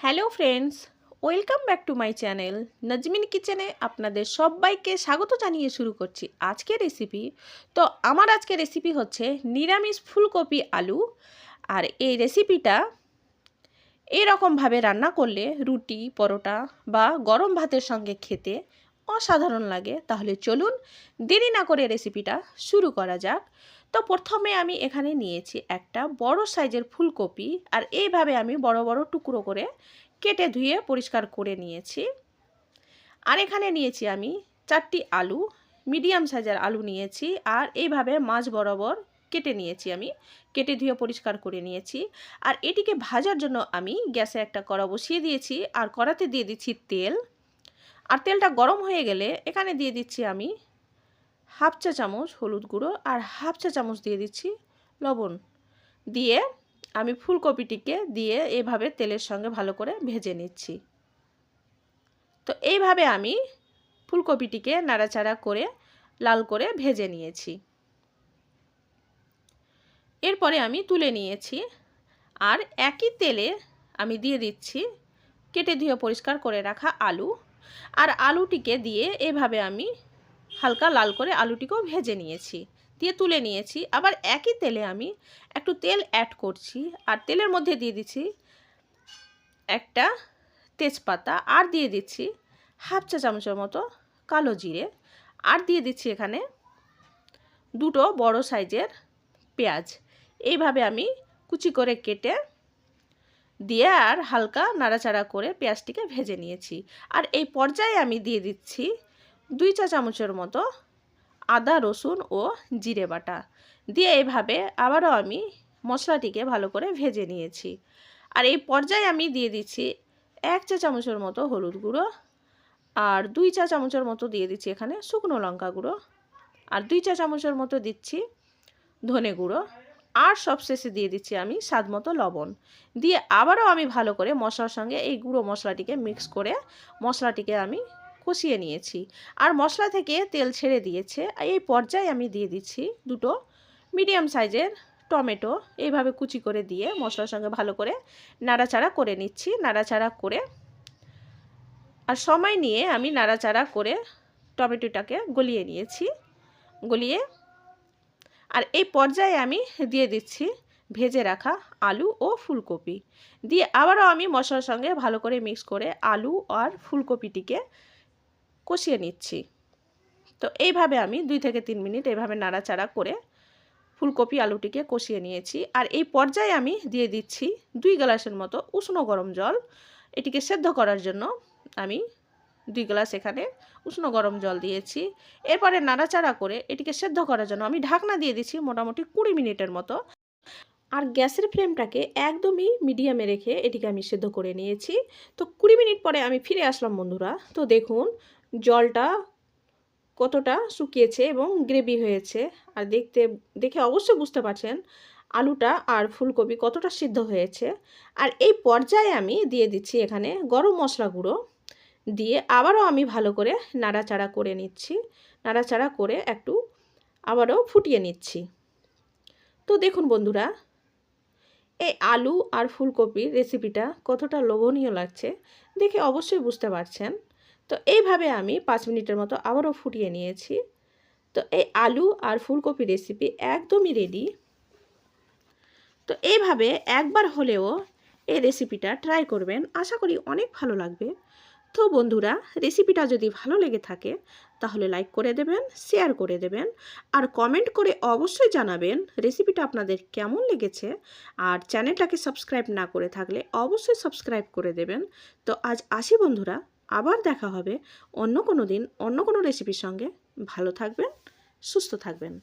Hello friends, welcome back to my channel. Nazmin কিচেনে আপনাদের সবাইকে স্বাগত জানিয়ে শুরু করছি আজকের রেসিপি। তো আমার আজকের রেসিপি হচ্ছে নিরামিষ ফুলকপি আলু। আর এই রেসিপিটা এরকমভাবে রান্না করলে রুটি, পরোটা বা গরম ভাতের সঙ্গে খেতে অসাধারণ লাগে। তাহলে চলুন দেরি না করে রেসিপিটা শুরু করা যাক। তো প্রথমে আমি এখানে নিয়েছি একটা বড় সাইজের ফুলকপি আর এইভাবে আমি বড় বড় টুকরো করে কেটে ধুয়ে পরিষ্কার করে নিয়েছি। আর এখানে নিয়েছি আমি চারটি আলু, মিডিয়াম সাইজের আলু নিয়েছি আর এইভাবে মাছ বরাবর কেটে নিয়েছি আমি, কেটে ধুয়ে পরিষ্কার করে নিয়েছি। আর এটিকে ভাজার জন্য আমি গ্যাসে একটা কড়া বসিয়ে দিয়েছি আর কড়াতে দিয়ে দিচ্ছি তেল। আর তেলটা গরম হয়ে গেলে এখানে দিয়ে দিচ্ছি আমি হাফ চা চামচ হলুদ গুঁড়ো আর হাফ চা চামচ দিয়ে দিচ্ছি লবণ। দিয়ে আমি ফুলকপিটিকে দিয়ে এভাবে তেলের সঙ্গে ভালো করে ভেজে নিচ্ছি। তো এইভাবে আমি ফুলকপিটিকে নাড়াচাড়া করে, লাল করে ভেজে নিয়েছি। এরপরে আমি তুলে নিয়েছি আর একই তেলে আমি দিয়ে দিচ্ছি কেটে ধুয়ে পরিষ্কার করে রাখা আলু। আর আলুটিকে দিয়ে এভাবে আমি হালকা লাল করে আলুটিকেও ভেজে নিয়েছি, দিয়ে তুলে নিয়েছি। আবার একই তেলে আমি একটু তেল অ্যাড করছি, আর তেলের মধ্যে দিয়ে দিচ্ছি একটা তেজপাতা, আর দিয়ে দিচ্ছি হাফ চা চামচের মতো কালো জিরে, আর দিয়ে দিচ্ছি এখানে দুটো বড় সাইজের পেঁয়াজ। এইভাবে আমি কুচি করে কেটে দিয়ে আর হালকা নাড়াচাড়া করে পেঁয়াজটিকে ভেজে নিয়েছি। আর এই পর্যায়ে আমি দিয়ে দিচ্ছি দুই চা চামচের মতো আদা, রসুন ও জিরে বাটা। দিয়ে এইভাবে আবারও আমি মশলাটিকে ভালো করে ভেজে নিয়েছি। আর এই পর্যায়ে আমি দিয়ে দিচ্ছি এক চা চামচের মতো হলুদ গুঁড়ো আর দুই চা চামচের মতো দিয়ে দিচ্ছি এখানে শুকনো লঙ্কা গুঁড়ো। আর দুই চা চামচের মতো দিচ্ছি ধনে গুঁড়ো। আর সবশেষে দিয়ে দিচ্ছি আমি স্বাদ মতো লবণ। দিয়ে আবারও আমি ভালো করে মশলার সঙ্গে এই গুঁড়ো মশলাটিকে মিক্স করে মশলাটিকে আমি কষিয়ে নিয়েছি। আর মশলা থেকে তেল ছেড়ে দিয়েছে। এই পর্যায়ে আমি দিয়ে দিচ্ছি দুটো মিডিয়াম সাইজের টমেটো। এইভাবে কুচি করে দিয়ে মশলার সঙ্গে ভালো করে নাড়াচাড়া করে নিচ্ছি। নাড়াচাড়া করে আর সময় নিয়ে আমি নাড়াচাড়া করে টমেটোটাকে গলিয়ে নিয়েছি। গলিয়ে আর এই পর্যায়ে আমি দিয়ে দিচ্ছি ভেজে রাখা আলু ও ফুলকপি। দিয়ে আবারও আমি মশলার সঙ্গে ভালো করে মিক্স করে আলু আর ফুলকপিটিকে কষিয়ে নিচ্ছি। তো এইভাবে আমি দুই থেকে তিন মিনিট এইভাবে নাড়াচাড়া করে ফুলকপি, আলুটিকে কষিয়ে নিয়েছি। আর এই পর্যায়ে আমি দিয়ে দিচ্ছি দুই গ্লাসের মতো উষ্ণ গরম জল। এটিকে সেদ্ধ করার জন্য আমি দুই গ্লাস এখানে উষ্ণ গরম জল দিয়েছি। এরপরে নাড়াচাড়া করে এটিকে সেদ্ধ করার জন্য আমি ঢাকনা দিয়ে দিচ্ছি মোটামুটি কুড়ি মিনিটের মতো। আর গ্যাসের ফ্লেমটাকে একদমই মিডিয়ামে রেখে এটিকে আমি সেদ্ধ করে নিয়েছি। তো কুড়ি মিনিট পরে আমি ফিরে আসলাম বন্ধুরা। তো দেখুন জলটা কতটা শুকিয়েছে এবং গ্রেভি হয়েছে। আর দেখতে, দেখে অবশ্যই বুঝতে পারছেন আলুটা আর ফুলকপি কতটা সিদ্ধ হয়েছে। আর এই পর্যায়ে আমি দিয়ে দিচ্ছি এখানে গরম মশলা গুঁড়ো। দিয়ে আবারও আমি ভালো করে নাড়াচাড়া করে নিচ্ছি। নাড়াচাড়া করে একটু আবারও ফুটিয়ে নিচ্ছি। তো দেখুন বন্ধুরা, এই আলু আর ফুলকপির রেসিপিটা কতটা লোভনীয় লাগছে। দেখে অবশ্যই বুঝতে পারছেন। তো এইভাবে আমি পাঁচ মিনিটের মতো আবারও ফুটিয়ে নিয়েছি। তো এই আলু আর ফুলকপি রেসিপি একদমই রেডি তো এইভাবে একবার হলেও এই রেসিপিটা ট্রাই করবেন, আশা করি অনেক ভালো লাগবে। তো বন্ধুরা রেসিপিটা যদি ভালো লেগে থাকে, তাহলে লাইক করে দেবেন শেয়ার করে দেবেন, আর কমেন্ট করে অবশ্যই জানাবেন রেসিপিটা আপনাদের কেমন লেগেছে। আর চ্যানেলটাকে সাবস্ক্রাইব না করে থাকলে অবশ্যই সাবস্ক্রাইব করে দেবেন। তো আজ আসি বন্ধুরা আবার দেখা হবে অন্য কোনো দিন অন্য কোনো রেসিপির সঙ্গে। ভালো থাকবেন সুস্থ থাকবেন।